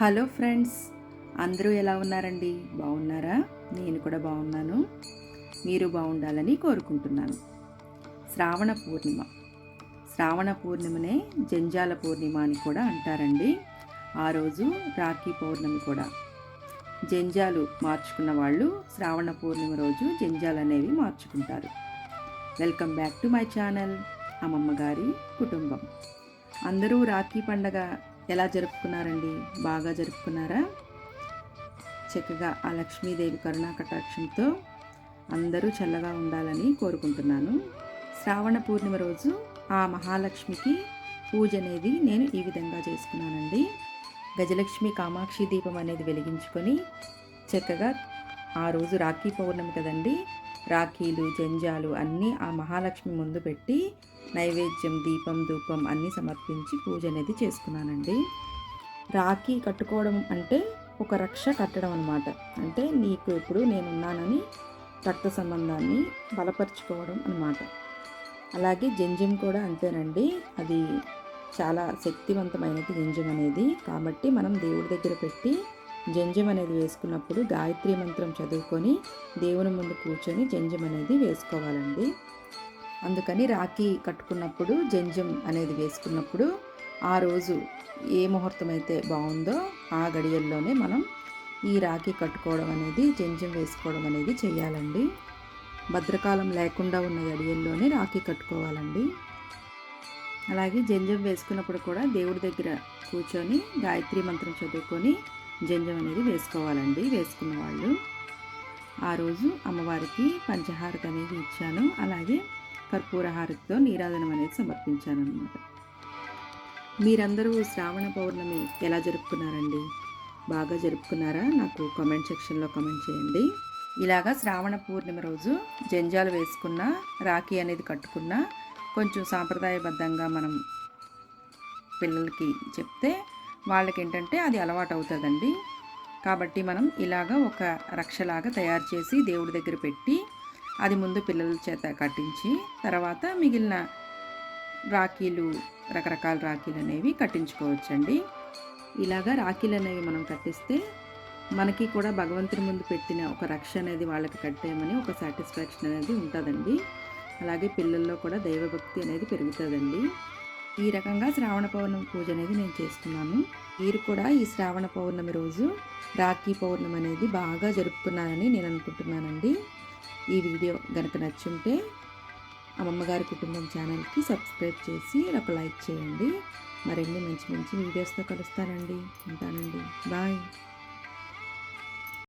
Hello friends అందరూ ఎలా ఉన్నారండి? బాగున్నారా? నేను కూడా బాగున్నాను. మీరు బాగుండాలని కోరుకుంటున్నాను. శ్రావణ పూర్ణిమ. శ్రావణ పూర్ణిమనే జంజాల పూర్ణిమ అని కూడా అంటారండి. ఆ రోజు రాఖీ పౌర్ణమి కూడా. జంజాలు మార్చుకున్న వాళ్ళు శ్రావణ పూర్ణిమ రోజు జంజాలు అనేవి మార్చుకుంటారు. Welcome back to my channel. అమ్మమ్మ గారి కుటుంబం. అందరూ రాఖీ పండగ ఎలా జరుపుకున్నారండి? బాగా జరుపుకున్నారా? చక్కగా ఆ లక్ష్మీదేవి కరుణా కటాక్షంతో అందరూ చల్లగా ఉండాలని కోరుకుంటున్నాను. శ్రావణ పూర్ణిమ రోజు ఆ మహాలక్ష్మికి పూజ అనేది నేను ఈ విధంగా చేసుకున్నానండి. గజలక్ష్మి కామాక్షి దీపం అనేది వెలిగించుకొని చక్కగా ఆ రోజు రాఖీ పౌర్ణమి కదండి. రాఖీలు జంజాలు అన్నీ ఆ మహాలక్ష్మి ముందు పెట్టి నైవేద్యం దీపం ధూపం అన్నీ సమర్పించి పూజ అనేది చేసుకున్నానండి. రాఖీ కట్టుకోవడం అంటే ఒక రక్ష కట్టడం అనమాట అంటే నీకు ఇప్పుడు నేనున్నానని రక్త సంబంధాన్ని బలపరుచుకోవడం అనమాట అలాగే జంజం కూడా అంతేనండి. అది చాలా శక్తివంతమైనది జంజం అనేది. కాబట్టి మనం దేవుడి దగ్గర పెట్టి జంజం అనేది వేసుకున్నప్పుడు గాయత్రి మంత్రం చదువుకొని దేవుని ముందు కూర్చొని జంజం అనేది వేసుకోవాలండి. అందుకని రాఖీ కట్టుకున్నప్పుడు జంజం అనేది వేసుకున్నప్పుడు ఆ రోజు ఏ ముహూర్తం అయితే బాగుందో ఆ గడియల్లోనే మనం ఈ రాఖీ కట్టుకోవడం అనేది జంజం వేసుకోవడం అనేది చేయాలండి. భద్రకాలం లేకుండా ఉన్న గడియల్లోనే రాఖీ కట్టుకోవాలండి. అలాగే జంజం వేసుకున్నప్పుడు కూడా దేవుడి దగ్గర కూర్చొని గాయత్రి మంత్రం చదువుకొని జంజం అనేది వేసుకోవాలండి. వేసుకున్న వాళ్ళు ఆ రోజు అమ్మవారికి పంచహారతి అనేది ఇచ్చాను. అలాగే కర్పూర హారతితో నీరాజనం అనేది సమర్పించాను అనమాట మీరందరూ శ్రావణ పౌర్ణమి ఎలా జరుపుకున్నారండి? బాగా జరుపుకున్నారా? నాకు కామెంట్ సెక్షన్లో కామెంట్ చేయండి. ఇలాగా శ్రావణ పూర్ణిమ రోజు జంజాలు వేసుకున్న రాఖీ అనేది కట్టుకున్న కొంచెం సాంప్రదాయబద్ధంగా మనం పిల్లలకి చెప్తే వాళ్ళకి ఏంటంటే అది అలవాటు అవుతుందండి కాబట్టి మనం ఇలాగ ఒక రక్షలాగా తయారు చేసి దేవుడి దగ్గర పెట్టి అది ముందు పిల్లల చేత కట్టించి తర్వాత మిగిలిన రాఖీలు రకరకాల రాఖీలు అనేవి కట్టించుకోవచ్చండి. ఇలాగా రాఖీలు అనేవి మనం కట్టిస్తే మనకి కూడా భగవంతుని ముందు పెట్టిన ఒక రక్ష అనేది వాళ్ళకి కట్టేయమని ఒక సాటిస్ఫాక్షన్ అనేది ఉంటుందండి. అలాగే పిల్లల్లో కూడా దైవభక్తి అనేది పెరుగుతుందండి. ఈ రకంగా శ్రావణ పౌర్ణమి పూజ అనేది నేను చేస్తున్నాను. మీరు కూడా ఈ శ్రావణ పౌర్ణమి రోజు రాఖీ పౌర్ణమి అనేది బాగా జరుపుకున్నారని నేను అనుకుంటున్నానండి. ఈ వీడియో కనుక నచ్చుంటే అమ్మమ్మగారి కుటుంబం ఛానల్కి సబ్స్క్రైబ్ చేసి ఒక లైక్ చేయండి. మరిన్ని మంచి మంచి వీడియోస్తో కలుస్తానండి. ఉంటానండి. బాయ్.